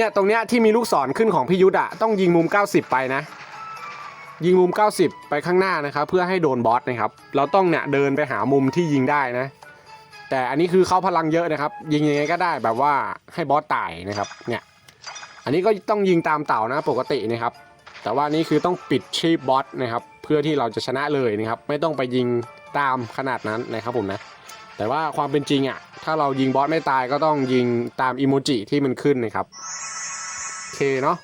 เนี่ยตรงเนี้ยที่มีลูกศรขึ้นของพี่ยุทธอะต้องยิงมุม 90 ไปนะ ยิงมุม 90 ไปข้างหน้านะครับ เพื่อให้โดนบอสนะครับ เราต้องเนี่ยเดินไปหามุมที่ยิงได้นะ แต่อันนี้คือเขาพลังเยอะนะครับ ยิงยังไงก็ได้แบบว่าให้บอสตายนะครับเนี่ยอันนี้ก็ต้องยิงตามเต่านะปกตินะครับ แต่ว่านี่คือต้องปิดชีพบอสนะครับ เพื่อที่เราจะชนะเลยนะครับ ไม่ต้องไปยิงตามขนาดนั้นนะครับผมนะแต่ว่าความเป็นจริงอะ ถ้าเรายิงบอสไม่ตายก็ต้องยิงตามอิโมจิที่มันขึ้นนะครับ เคเนาะ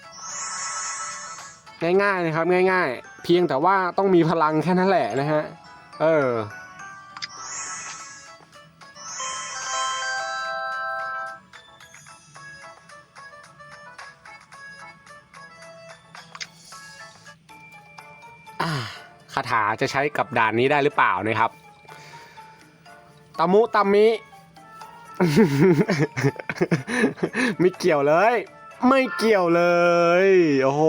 ง่ายๆนะครับ ง่ายๆ เพียงแต่ว่าต้องมีพลังแค่นั้นแหละนะฮะ เออ คาถาจะใช้กับด่านนี้ได้หรือเปล่านะครับตามุตามิ ไม่เกี่ยวเลย ไม่เกี่ยวเลย โอ้โห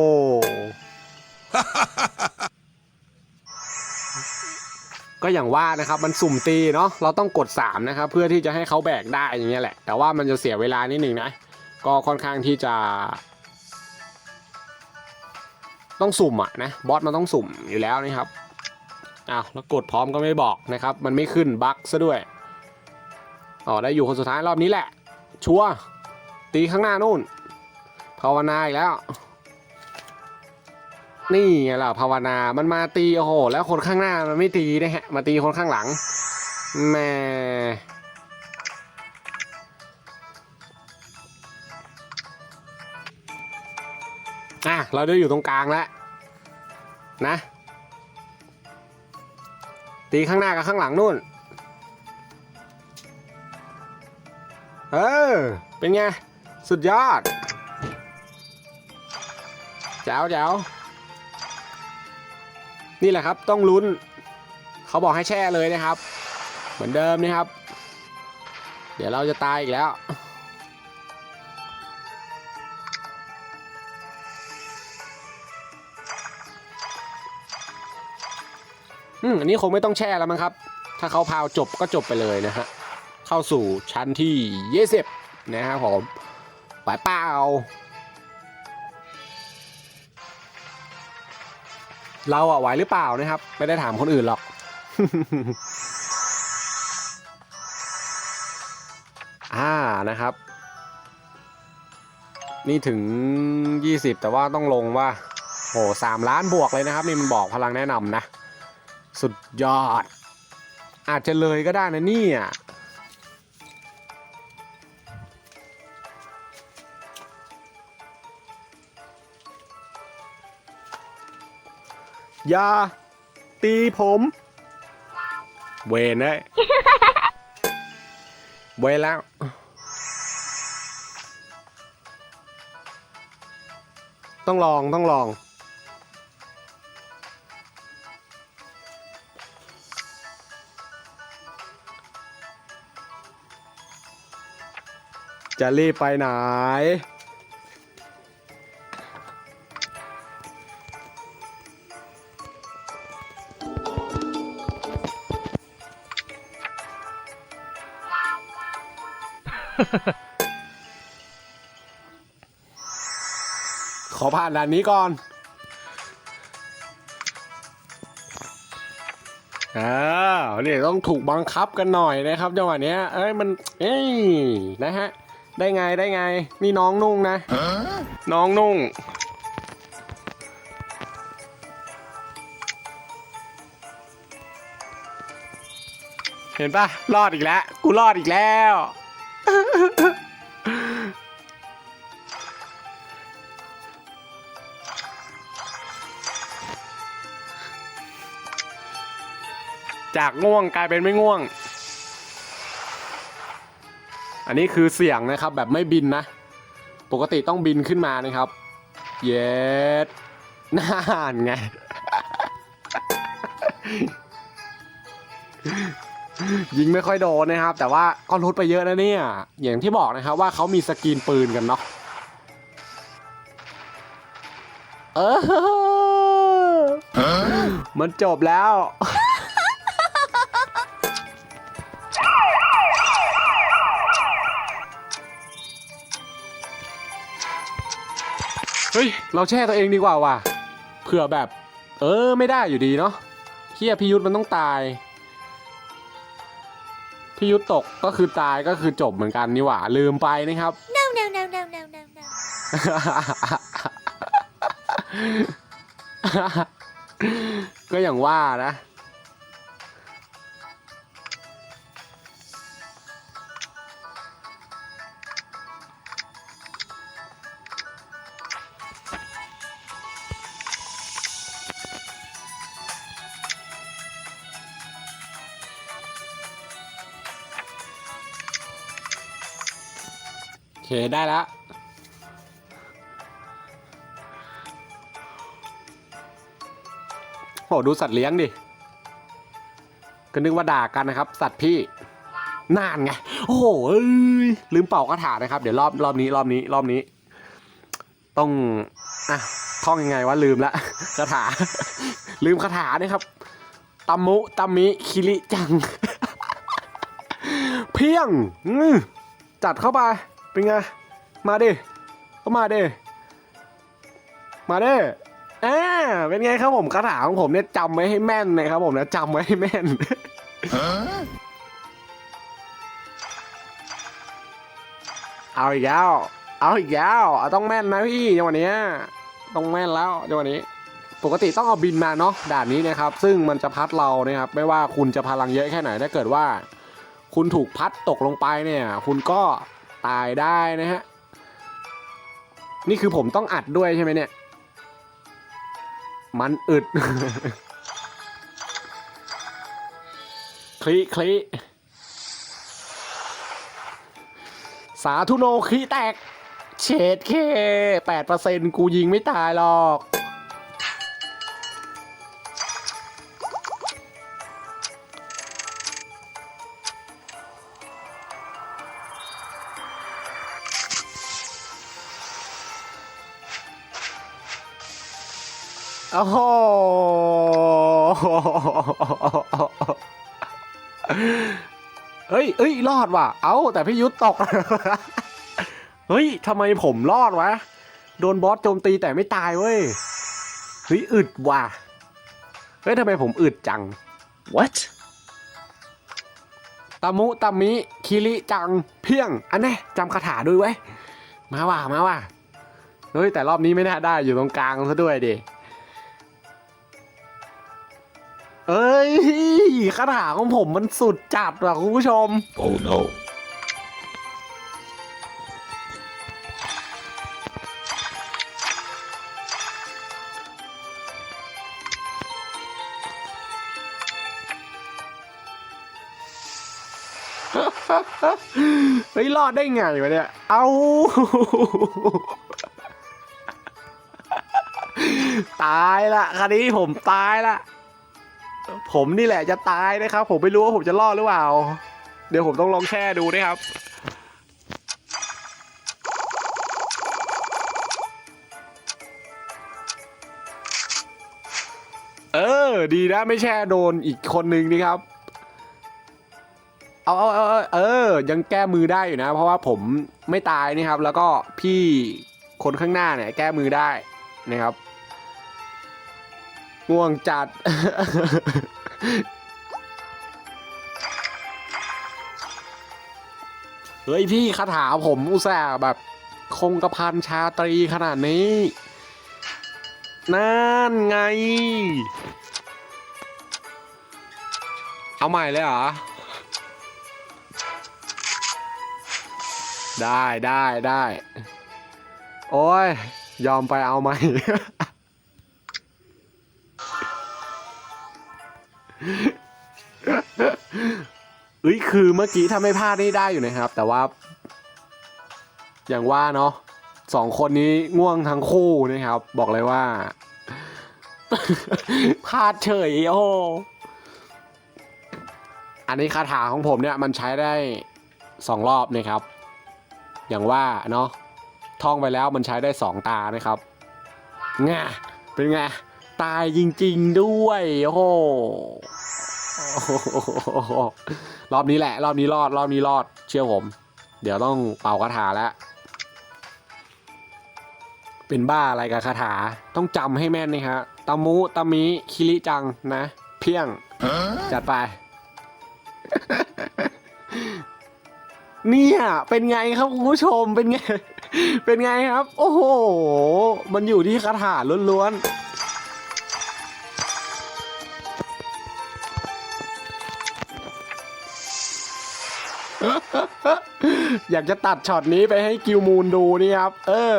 ก็อย่างว่านะครับมันสุ่มตีเนาะเราต้องกด 3 นะครับ เพื่อที่จะให้เขาแบกได้อย่างเงี้ยแหละ แต่ว่ามันจะเสียเวลานิดหนึ่งนะ ก็ค่อนข้างที่จะ ต้องสุ่มอะนะบอสมันต้องสุ่มอยู่แล้วนะครับอ้าวแล้วกดพร้อมก็ไม่บอกนะครับ มันไม่ขึ้นบั๊กซะด้วยอ๋อได้อยู่คนสุดท้ายรอบนี้แหละ ชัวตีข้างหน้านู่น ภาวนาอีกแล้ว นี่ไงล่ะภาวนา มันมาตีโอ้โห แล้วคนข้างหน้ามันไม่ตีนะฮะ มาตีคนข้างหลังแหม่อะเราได้อยู่ตรงกลางแล้วนะ ตีข้างหน้ากับข้างหลังนู่น เออ เป็นไง สุดยอด แจ๋วแจ๋วนี่แหละครับต้องลุ้น เขาบอกให้แช่เลยนะครับ เหมือนเดิมนะครับ เดี๋ยวเราจะตายอีกแล้วอืมอันนี้คงไม่ต้องแช่แล้วมั้งครับ ถ้าเขาพาวจบก็จบไปเลยนะฮะ เข้าสู่ชั้นที่เยสิบนะครับผมไหวเปล่า เราอะไหวหรือเปล่านะครับ ไม่ได้ถามคนอื่นหรอก อ่านะครับ นี่ถึง 20 แต่ว่าต้องลงว่าโหสามล้านบวกเลยนะครับ นี่มันบอกพลังแนะนำนะ สุดยอด อาจจะเลยก็ได้นะเนี่ย อย่าตีผม เวนได้เวนแล้ว ต้องลองต้องลอง จะรีบไปไหน ขอผ่านด่านนี้ก่อน อ้าวนี่ต้องถูกบังคับกันหน่อยนะครับจังหวะเนี้ย เอ้ยมัน เอ้ยนะฮะ ได้ไงได้ไง นี่น้องนุ่งนะ น้องนุ่ง เห็นปะรอดอีกแล้ว กูรอดอีกแล้ว จากง่วงกลายเป็นไม่ง่วง อันนี้คือเสียงนะครับแบบไม่บินนะ ปกติต้องบินขึ้นมานะครับ เย็ดน่านไง ยิงไม่ค่อยโดนนะครับ แต่ว่าก็ลดไปเยอะนะเนี่ย อย่างที่บอกนะครับว่าเขามีสกรีนปืนกันเนาะเออมันจบแล้วเฮ้ย เราแช่ตัวเองดีกว่าว่ะเผื่อแบบ เออ ไม่ได้อยู่ดีเนาะเฮียพิยุทธมันต้องตาย พิยุทธตกก็คือตายก็คือจบเหมือนกันนี่หว่าลืมไปนะครับ No, no, no, no, no, no, no. ก็อย่างว่านะ เค ได้แล้วโหดูสัตว์เลี้ยงดิ ก็นึกว่าด่ากันนะครับ สัตว์พี่นานไง โอ้โหลืมเป่ากระถานะครับ เดี๋ยวรอบรอบนี้รอบนี้รอบนี้ ต้องอะท่องยังไงวะลืมละคาถา ลืมคาถานะครับตัมมุตัมมิคิริจัง เพียงจัดเข้าไป เป็นไง มาดิก็มาดิมาดิอ่าเป็นไงครับผมคาถาของผมเนี่ยจำไว้ให้แม่นนะครับผมนะจำไว้ให้แม่นเอาอีกแล้ว เอาอีกแล้วต้องแม่นนะพี่จังหวะนี้ต้องแม่นแล้วจังหวะนี้ ปกติต้องเอาบินมาเนาะด่านนี้นะครับ ซึ่งมันจะพัดเรานะครับ ไม่ว่าคุณจะพลังเยอะแค่ไหนถ้าเกิดว่า คุณถูกพัดตกลงไปเนี่ย คุณก็ ตายได้นะฮะ นี่คือผมต้องอัดด้วยใช่ไหมเนี่ย มันอึด คลิคลิสาธุโนคลิแตก เฉดเคแปดเปอร์เซ็นกูยิงไม่ตายหรอก โอ้โหเฮ้ยเอ้ย รอดว่ะ เอ้า แต่พี่ยุทธตก เฮ้ยทำไมผมรอดวะ โดนบอสโจมตีแต่ไม่ตายเว้ย เฮ้ย อึดว่ะ เฮ้ยทำไมผมอึดจัง What? ตามุตามิ คิริจัง เพียง อันแน่จำคาถาด้วยเว้ยมาว่ะ มาว่ะ เฮ้ย แต่รอบนี้ไม่น่าได้อยู่ตรงกลางซะด้วยดิ ยคาถาของผมมันสุดจัดว่ะคุณผู้ชม Oh no. เฮ้ยรอดได้ไงวะเนี่ย เอา ตายละคราวนี้ผมตายละ ผมนี่แหละจะตายนะครับ ผมไม่รู้ว่าผมจะรอดหรือเปล่า เดี๋ยวผมต้องลองแช่ดูนะครับ เออ ดีนะไม่แช่โดนอีกคนนึงนี่ครับ เอาเอาเอาเอาเออยังแก้มือได้อยู่นะ เพราะว่าผมไม่ตายนี่ครับ แล้วก็พี่คนข้างหน้าเนี่ย แก้มือได้นะครับง่วงจัด เฮ้ยพี่คาถาผมอุตส่าห์แบบ คงกระพันชาตรีขนาดนี้ นั่นไง เอาใหม่เลยเหรอ ได้ได้ได้ โอ้ย ยอมไปเอาไหม่ เอ้ยคือเมื่อกี้ถ้าไม่พลาดนี่ได้อยู่นะครับ แต่ว่า อย่างว่าเนาะสองคนนี้ง่วงทั้งคู่นะครับ บอกเลยว่าพลาดเฉยโอ้อันนี้คาถาของผมเนี่ยมันใช้ได้สองรอบนะครับ อย่างว่าเนาะท่องไปแล้วมันใช้ได้สองตานะครับไงเป็นไง ตายจริง ๆ ด้วย โอ้โหรอบนี้แหละ รอบนี้รอด รอบนี้รอด เชื่อผม เดี๋ยวต้องเป่ากระถาแล้ว เป็นบ้าอะไรกับคาถา ต้องจำให้แม่นนะฮะตามุตามิ คิริจังนะ เพียง จัดไป เนี่ย เป็นไงครับคุณผู้ชม เป็นไง เป็นไงครับ โอ้โห มันอยู่ที่คาถาล้วนๆ อยากจะตัดช็อตนี้ไปให้กิวมูนดูนี่ครับ เออ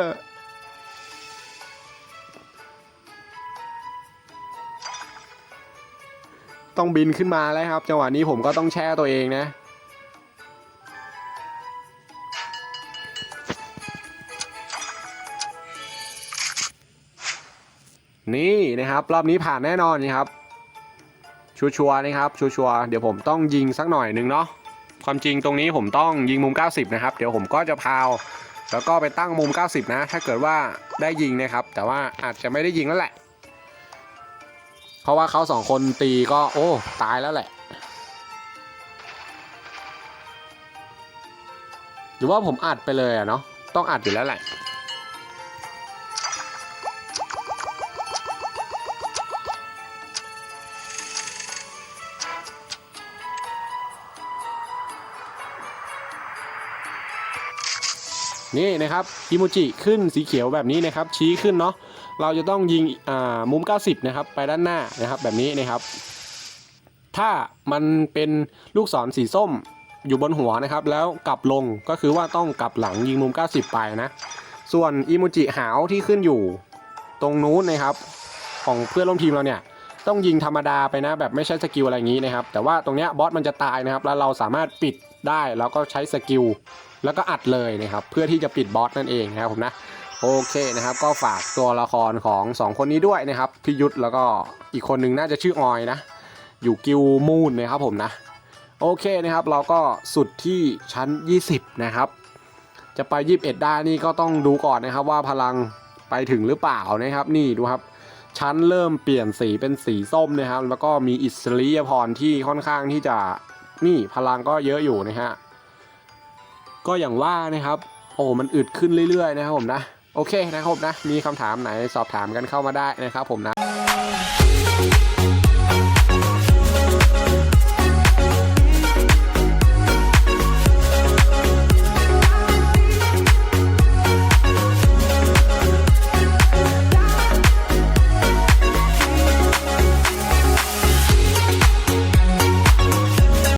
ต้องบินขึ้นมาแล้วครับ จังหวะนี้ผมก็ต้องแช่ตัวเองนะ นี่นะครับ รอบนี้ผ่านแน่นอนนะครับ ชัวร์ๆนะครับ ชัวร์ๆเดี๋ยวผมต้องยิงสักหน่อยหนึงเนาะ ความจริงตรงนี้ผมต้องยิงมุม 90 นะครับ เดี๋ยวผมก็จะพาว แล้วก็ไปตั้งมุม 90 นะ ถ้าเกิดว่าได้ยิงนะครับ แต่ว่าอาจจะไม่ได้ยิงแล้วแหละ เพราะว่าเขาสองคนตีก็โอ้ ตายแล้วแหละ หรือว่าผมอัดไปเลยอะเนาะ ต้องอัดอยู่แล้วแหละ นี่นะครับอิโมจิขึ้นสีเขียวแบบนี้นะครับ ชี้ขึ้นเนาะเราจะต้องยิงอ่ามุม 90 นะครับ ไปด้านหน้านะครับแบบนี้นะครับ ถ้ามันเป็นลูกศรสีส้มอยู่บนหัวนะครับ แล้วกลับลงก็คือว่าต้องกลับหลังยิงมุม 90 ไปนะ ส่วนอิโมจิหาวที่ขึ้นอยู่ตรงนู้นนะครับ ของเพื่อนร่วมทีมเราเนี่ยต้องยิงธรรมดาไปนะ แบบไม่ใช่สกิลอะไรอย่างนี้นะครับ แต่ว่าตรงเนี้ยบอสมันจะตายนะครับ แล้วเราสามารถปิดได้แล้วก็ใช้สกิล แล้วก็อัดเลยนะครับเพื่อที่จะปิดบอสนั่นเองนะครับผมนะโอเคนะครับ ก็ฝากตัวละครของ 2 คนนี้ด้วยนะครับพี่ยุทธแล้วก็อีกคนหนึ่งน่าจะชื่อออยนะ อยู่กิลมูนนะครับผมนะโอเคนะครับ เราก็สุดที่ชั้น 20 นะครับ จะไป 21 ได้นี่ก็ต้องดูก่อนนะครับว่าพลังไปถึงหรือเปล่านะครับ นี่ดูครับ ชั้นเริ่มเปลี่ยนสีเป็นสีส้มนะครับ แล้วก็มีอิสริยพรที่ค่อนข้างที่จะนี่พลังก็เยอะอยู่นะฮะ ก็อย่างว่านะครับ โอ้มันอึดขึ้นเรื่อยๆนะครับผมนะ โอเคนะครับผมนะ มีคำถามไหนสอบถามกันเข้ามาได้นะครับผมนะ